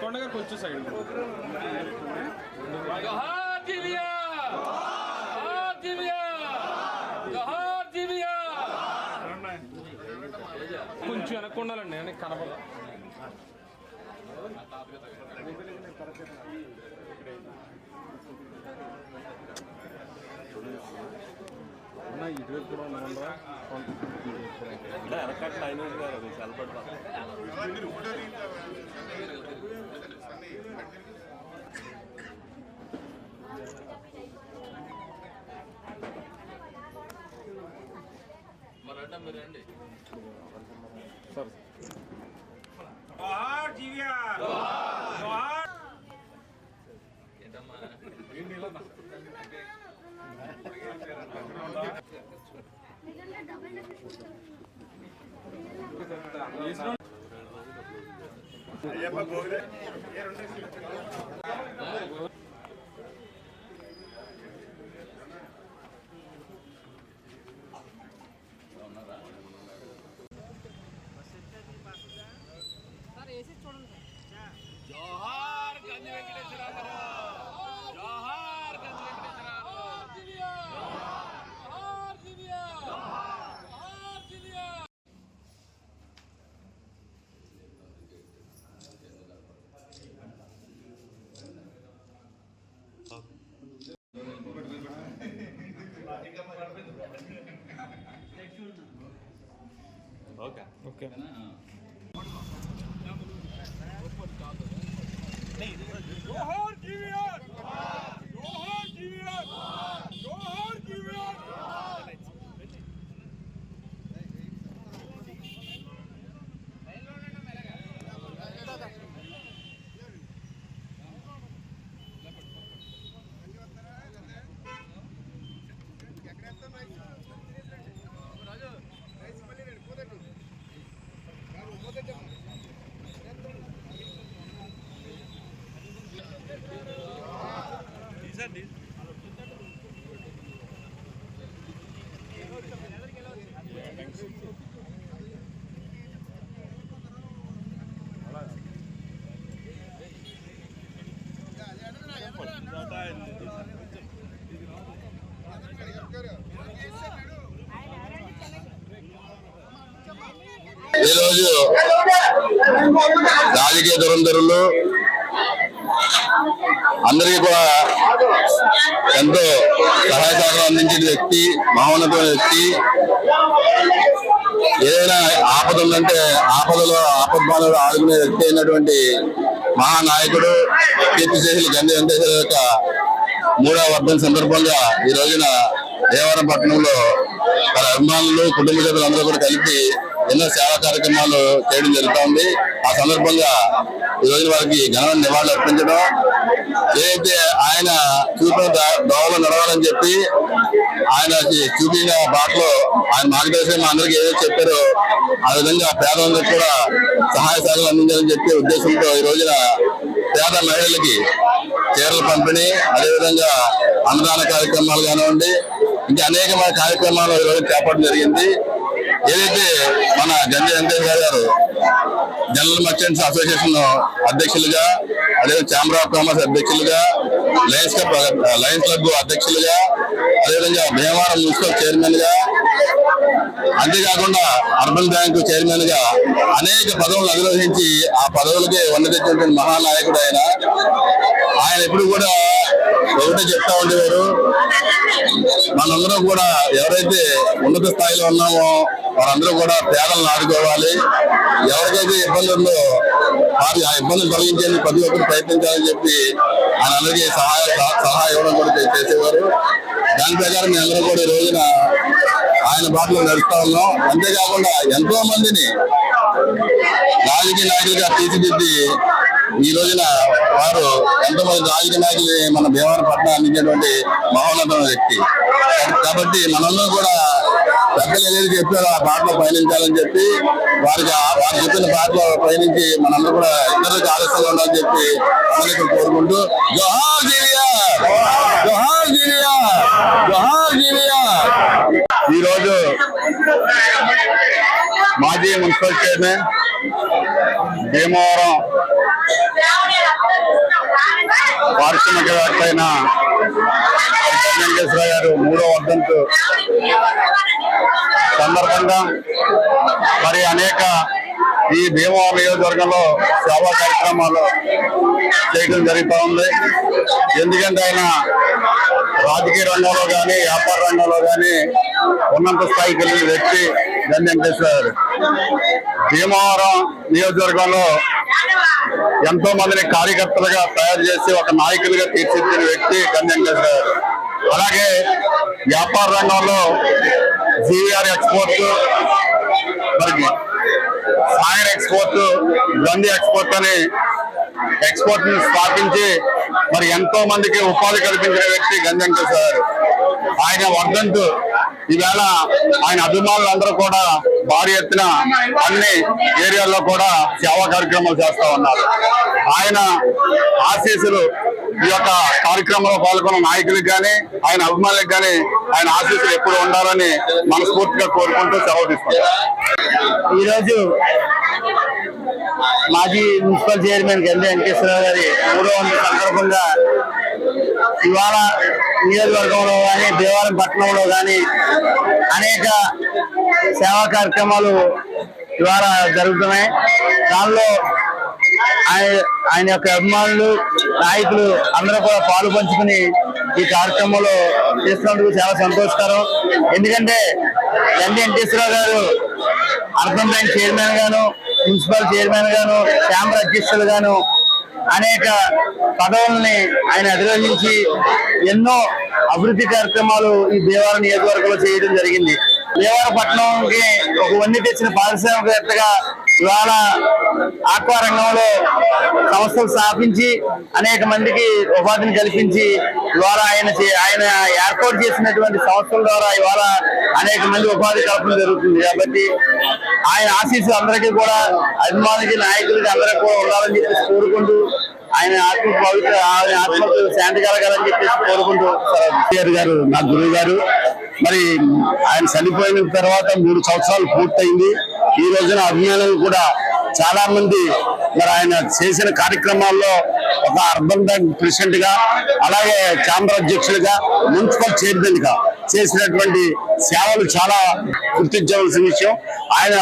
కొండగారు కొంచెం సైడ్ కొంచెం వెనక్కి ఉండాలండి నేను కనపడ ఇటువైపు కూడా ఉందా వెనకట్ల అయిన గారు సెలబడి మరి అంటే మీరు రండి సార్ ఏంటమ్మా జోహార్ ఓకే ఓకే ఈరోజు రాజకీయ దురంధరులు అందరికీ కూడా ఎంతో సహాయ సహకారం అందించిన వ్యక్తి మహోన్నతమైన వ్యక్తి. ఏదైనా ఆపద ఉందంటే ఆపదలో ఆపద్మానులు ఆదుకునే వ్యక్తి అయినటువంటి మహానాయకుడు కీర్తిశేషులు గంధి వెంకటేశ్వర యొక్క మూడవ వర్ధం సందర్భంగా ఈ రోజున దేవరం పట్టణంలో వాళ్ళ అభిమానులు కుటుంబ సభ్యులు అందరూ కూడా కలిపి ఎన్నో సేవా కార్యక్రమాలు చేయడం జరుగుతూ ఉంది. ఆ సందర్భంగా ఈ రోజు వారికి ఘనమైన నివాళులు అర్పించడం. ఏదైతే ఆయన చూపిన దోవలో నడవాలని చెప్పి ఆయన చూపిన బాటలో ఆయన మార్గదర్శనం అందరికి ఏదైతే చెప్పారో ఆ విధంగా పేదలందరికీ కూడా సహాయ సహకారాలు అందించాలని చెప్పి ఉద్దేశంతో ఈ రోజున పేద మహిళలకి చీరల పంపిణీ అదేవిధంగా అన్నదాన కార్యక్రమాలు కానివ్వండి ఇంకా అనేకమైన కార్యక్రమాలు ఈరోజు చేపట్టడం జరిగింది. ఏదైతే మన గంజ వెంకటేశ్వర గారు జనరల్ మర్చెంట్స్ అసోసియేషన్ అధ్యక్షులుగా అదే ఛాంబర్ ఆఫ్ కామర్స్ అధ్యక్షులుగా లయన్స్ క్లబ్ లయన్స్ క్లబ్ అధ్యక్షులుగా అదేవిధంగా భీమవరం మున్సిపల్ చైర్మన్గా అంతేకాకుండా అర్బన్ బ్యాంకు చైర్మన్గా అనేక పదవులు అధిరోహించి ఆ పదవులకే వన్నె తెచ్చినటువంటి మహానాయకుడు ఆయన. ఆయన ఎప్పుడు కూడా ఒకటే చెప్తా ఉండేవారు. మనందరం కూడా ఎవరైతే ఉన్నత స్థాయిలో ఉన్నామో వారందరూ కూడా పేదలను ఆడుకోవాలి ఎవరికైతే ఇబ్బంది ఉందో వారి ఆ ఇబ్బందులు తొలగించేందుకు ప్రతి ఒక్కరు ప్రయత్నించాలని చెప్పి ఆయన అందరికీ సహాయ సహాయ ఇవ్వడం కూడా చేసేవారు. దాని ప్రకారం మేము అందరం కూడా ఈ రోజున ఆయన బాటలో నడుస్తా ఉన్నాం. అంతేకాకుండా ఎంతో మందిని రాజకీయ నాయకులుగా తీర్చిదిద్ది ఈ రోజున వారు ఎంతోమంది రాజకీయ నాయకులు మన భీమవరం పట్టణం అందించినటువంటి మహోన్నతమైన వ్యక్తి. కాబట్టి మనందరం కూడా పెద్దలు ఏదైతే చెప్పారో ఆ బాటలో పయనించాలని చెప్పి వారికి వారు చెప్పిన బాటలో పయనించి మనందరూ కూడా ఇతరులకు ఆలస్యంగా ఉండాలని చెప్పి అందరికీ కోరుకుంటూ జోహార్ జీవియా జోహార్ జీవియా జోహార్ జీవియా ఈరోజు మాజీ మున్సిపల్ చైర్మన్ భీమవరం పారిశ్రామికవేత్త అయిన వెంకటేశ్వర గారు మూడో వర్ధంతు సందర్భంగా మరి అనేక ఈ భీమవరం నియోజకవర్గంలో సేవా కార్యక్రమాలు చేయడం జరుగుతూ ఉంది. ఎందుకంటే ఆయన రాజకీయ రంగంలో కానీ వ్యాపార రంగంలో కానీ ఉన్నత స్థాయికి వెళ్ళిన వ్యక్తి. గండి చేశారు భీమవరం నియోజకవర్గంలో ఎంతో మందిని కార్యకర్తలుగా తయారు చేసి ఒక నాయకులుగా తీర్చిదిద్దిన వ్యక్తి గండి చేశారు అలాగే వ్యాపార రంగంలో జీవీఆర్ ఎక్స్పోర్ట్ మరి సాయర్ ఎక్స్పోర్ట్ గంధి ఎక్స్పోర్ట్ అని ఎక్స్పోర్ట్ని స్థాపించి మరి ఎంతో మందికి ఉపాధి కల్పించిన వ్యక్తి గంధం చేశారు ఆయన వర్ధంతు ఈవేళ ఆయన అభిమానులందరూ కూడా భారీ ఎత్తున అన్ని ఏరియాల్లో కూడా సేవా కార్యక్రమాలు చేస్తా ఉన్నారు. ఆయన ఆశీస్సులు ఈ యొక్క కార్యక్రమంలో పాల్గొన్న నాయకులకు కానీ ఆయన అభిమానులకు కానీ ఆయన ఆశీస్సులు ఎప్పుడు ఉండాలని మనస్ఫూర్తిగా కోరుకుంటూ సెలవు తీసుకుంటారు ఈరోజు మాజీ మున్సిపల్ చైర్మన్ గండి వెంకటేశ్వరరావు గారి మూడో వంద సందర్భంగా ఇవాళ నియోజకవర్గంలో కానీ దేవాలయం పట్టణంలో కానీ అనేక సేవా కార్యక్రమాలు ఇవాళ జరుగుతున్నాయి. దానిలో ఆయన ఆయన యొక్క అభిమానులు నాయకులు అందరూ కూడా పాలు పంచుకుని ఈ కార్యక్రమంలో చేస్తున్నందుకు చాలా సంతోషకరం. ఎందుకంటే గండి వెంకటేశ్వరరావు గారు అర్థం బ్యాంక్ చైర్మన్ గాను ప్రిన్సిపల్ చైర్మన్ గాను ఛాంబర్ అధ్యక్షులు గాను అనేక పదవుల్ని ఆయన అధిరోహించి ఎన్నో అభివృద్ధి కార్యక్రమాలు ఈ దేవాలయ నియోజకవర్గంలో చేయడం జరిగింది. దేవాలయ పట్టణంకి ఒక వన్ని తెచ్చిన పారిశ్రామికవేత్తగా ఇవాళ ఆక్వా రంగంలో సంస్థలు స్థాపించి అనేక మందికి ఉపాధిని కల్పించి ఇవాళ ఆయన చే- ఆయన ఏర్పాటు చేసినటువంటి సంస్థల ద్వారా ఇవాళ అనేక మంది ఉపాధి కల్పన జరుగుతుంది. కాబట్టి ఆయన ఆశీస్సు అందరికీ కూడా అభిమానులకి నాయకులకి అందరికీ కూడా ఉండాలని చెప్పేసి కోరుకుంటూ ఆయన ఆత్మ పవిత్ర ఆయన ఆత్మకు శాంతి కలగాలని చెప్పేసి కోరుకుంటూ గారు నా గురువు గారు మరి ఆయన చనిపోయిన తర్వాత మూడు సంవత్సరాలు పూర్తయింది. ఈ రోజున అభిమానులు కూడా చాలా మంది మరి ఆయన చేసిన కార్యక్రమాల్లో ఒక అర్బన్ బ్యాంక్ ప్రెసిడెంట్గా అలాగే ఛాంబర్ అధ్యక్షులుగా మున్సిపల్ చైర్మన్గా చేసినటువంటి సేవలు చాలా గుర్తించవలసిన విషయం. ఆయన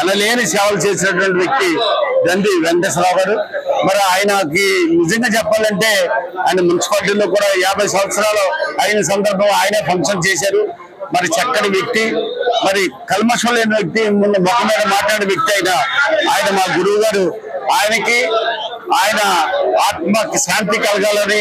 ఎనలేని సేవలు చేసినటువంటి వ్యక్తి దండి వెంకటేశ్వరరావు గారు. మరి ఆయనకి నిజంగా చెప్పాలంటే ఆయన మున్సిపాలిటీలో కూడా యాభై సంవత్సరాలు అయిన సందర్భం ఆయనే ఫంక్షన్ చేశారు. మరి చక్కని వ్యక్తి. మరి కల్మషం లేని వ్యక్తి మొన్న ముఖం మీద మాట్లాడే వ్యక్తి అయిన ఆయన మా గురువు గారు ఆయనకి ఆయన ఆత్మకి శాంతి కలగాలని